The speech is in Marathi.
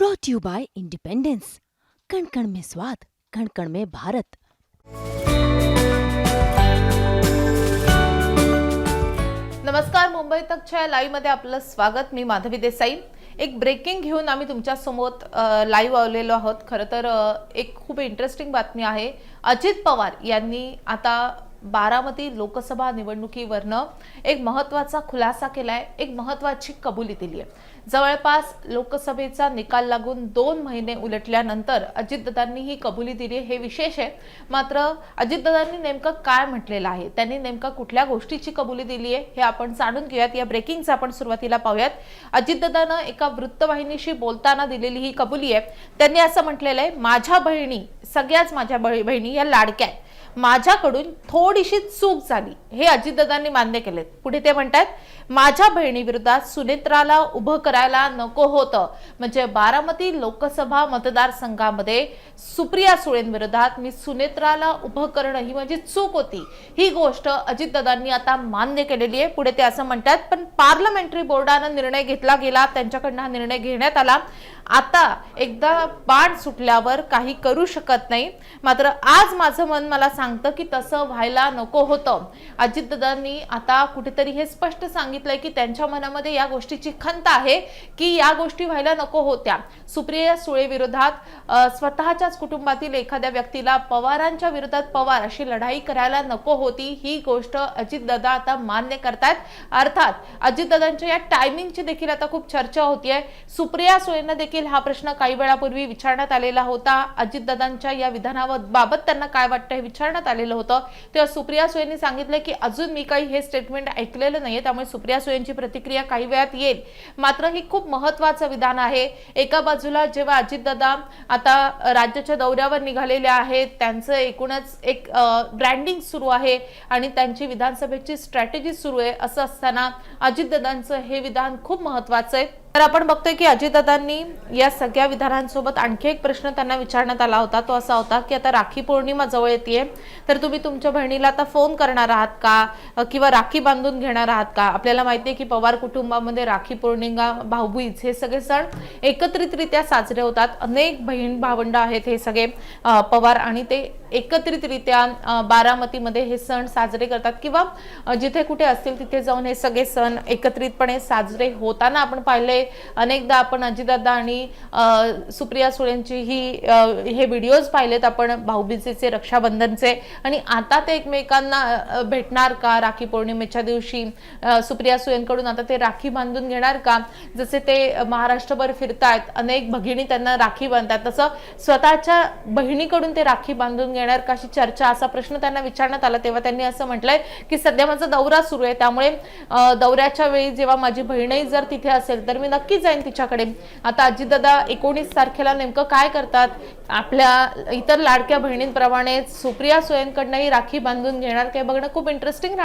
ब्रॉट यू बाय इंडिपेंडेंस कण कण में स्वाद कण कण में भारत नमस्कार मुंबई तकच्या लाईव्हमध्ये आपलं स्वागत. मी माधवी देसाई. एक ब्रेकिंग घेऊन आम्ही तुमच्यासमोर लाईव्ह आलेलो आहोत. खरं तर एक खूप इंटरेस्टिंग बातमी आहे. अजित पवार यांनी आता बारामती लोकसभा निवडणुकीवरनं एक महत्त्वाचा खुलासा केला आहे एक महत्त्वाची कबुली दिली आहे जवळपास लोकसभेचा निकाल लागून दोन महिने उलटल्यानंतर अजितदादांनी ही कबुली दिली आहे, हे विशेष आहे. मात्र अजितदादांनी नेमकं काय म्हटलेलं आहे? त्यांनी नेमका कुठल्या गोष्टीची कबुली दिली आहे? हे आपण जाणून घेऊयात. या ब्रेकिंगचं आपण सुरुवातीला पाहूयात. अजितदादानं एका वृत्तवाहिनीशी बोलताना दिलेली ही कबुली आहे. त्यांनी असं म्हटलेलं आहे माझ्या बहिणी सगळ्याच माझ्या बहिणी या लाडक्या आहेत. माझ्याकडून थोडीशी चूक झाली. हे अजितदादांनी मान्य केले पुढे ते म्हणतात माझ्या बहिणीविरोधात सुनेत्राला उभं करायला नको होतं. म्हणजे बारामती लोकसभा मतदारसंघामध्ये सुप्रिया सुळेंविरोधात मी सुनेत्राला उभं करणं ही माझी चूक होती. ही गोष्ट अजितदादांनी आता मान्य केलेली आहे. पुढे ते असं म्हणतात पण पार्लमेंटरी बोर्डानं निर्णय घेतला गेला त्यांच्याकडनं हा निर्णय घेण्यात आला. आता एकदा बाण सुटल्यावर काही करू शकत नाही. मात्र आज माझं मन मला सांगतं की तसं व्हायला नको होतं. अजितदादांनी आता कुठेतरी हे स्पष्ट सांगितलंय की त्यांच्या मनामध्ये या गोष्टीची खंत आहे. की या गोष्टी व्हायला नको होत्या. सुप्रिया सुळे विरोधात स्वतःच्याच कुटुंबातील एखाद्या व्यक्तीला पवारांच्या विरोधात पवार अशी लढाई करायला नको होती. ही गोष्ट अजितदादा आता मान्य करतायत. अर्थात अजितदादांच्या या टायमिंगची देखील आता खूप चर्चा होतीये. सुप्रिया सुळेंना देखील हा प्रश्न काही वेळापूर्वी विचारण्यात आलेला होता. अजितदादांच्या या विधानाबाबत त्यांना काय वाटतं हे विचारण्यात आलेलं होतं. तेव्हा सुप्रिया सुळेंनी सांगितलं की अजून मी काही हे स्टेटमेंट ऐकलेलं नाहीये. त्यामुळे सुप्रिया सुळेंची प्रतिक्रिया काही वेळात येईल. मात्र ही खूप महत्वाचं विधान आहे. एका बाजूला जेव्हा अजितदादा आता राज्याच्या दौऱ्यावर निघालेले आहेत त्यांचं एकूणच एक ब्रँडिंग सुरू आहे आणि त्यांची विधानसभेची स्ट्रॅटेजी सुरू आहे. असं असताना अजितदादांचं हे विधान खूप महत्वाचं आहे. तर आपण बघतोय की अजितदादांनी या सगळ्या विधानांसोबत आणखी एक प्रश्न त्यांना विचारण्यात आला होता. तो असा होता की आता राखी पौर्णिमा जवळ येते तर तुम्ही तुमच्या बहिणीला आता फोन करणार आहात का? किंवा राखी बांधून घेणार आहात का? आपल्याला माहिती आहे की पवार कुटुंबामध्ये राखी पौर्णिमा भाऊबीज हे सगळे सण एकत्रितरित्या साजरे होतात. अनेक बहीण भावंड आहेत हे सगळे पवार आणि ते एकत्रितरित्या बारामतीमध्ये हे सण साजरे करतात किंवा जिथे कुठे असतील तिथे जाऊन हे सगळे सण एकत्रितपणे साजरे होताना आपण पाहिले. अनेकदा आपण अजितदादा आणि सुप्रिया सुळेंची ही हे व्हिडिओज पाहिलेत आपण भाऊबीजेचे रक्षाबंधनचे. आणि आता ते एकमेकांना भेटणार का? राखी पौर्णिमेच्या दिवशी सुप्रिया सुळेंकडून आता ते राखी बांधून घेणार का? जसे ते महाराष्ट्रभर फिरतायत अनेक भगिनी त्यांना राखी बांधतात. तसं स्वतःच्या बहिणीकडून ते राखी बांधून येणार का अशी चर्चा? असा प्रश्न त्यांना विचारण्यात आला. तेव्हा त्यांनी असं म्हटलंय की सध्या माझा दौरा सुरू आहे. त्यामुळे दौऱ्याच्या वेळी जेव्हा माझी बहीणही जर तिथे असेल तर मी नक्की जाईन तिच्याकडे. आता अजितदादा एकोणीस तारखेला नेमकं काय करतात? आपल्या इतर लाडक्या बहिणींप्रमाणे सुप्रिया सुळेंकडनंही राखी बांधून घेणार? काय बघणं खूप इंटरेस्टिंग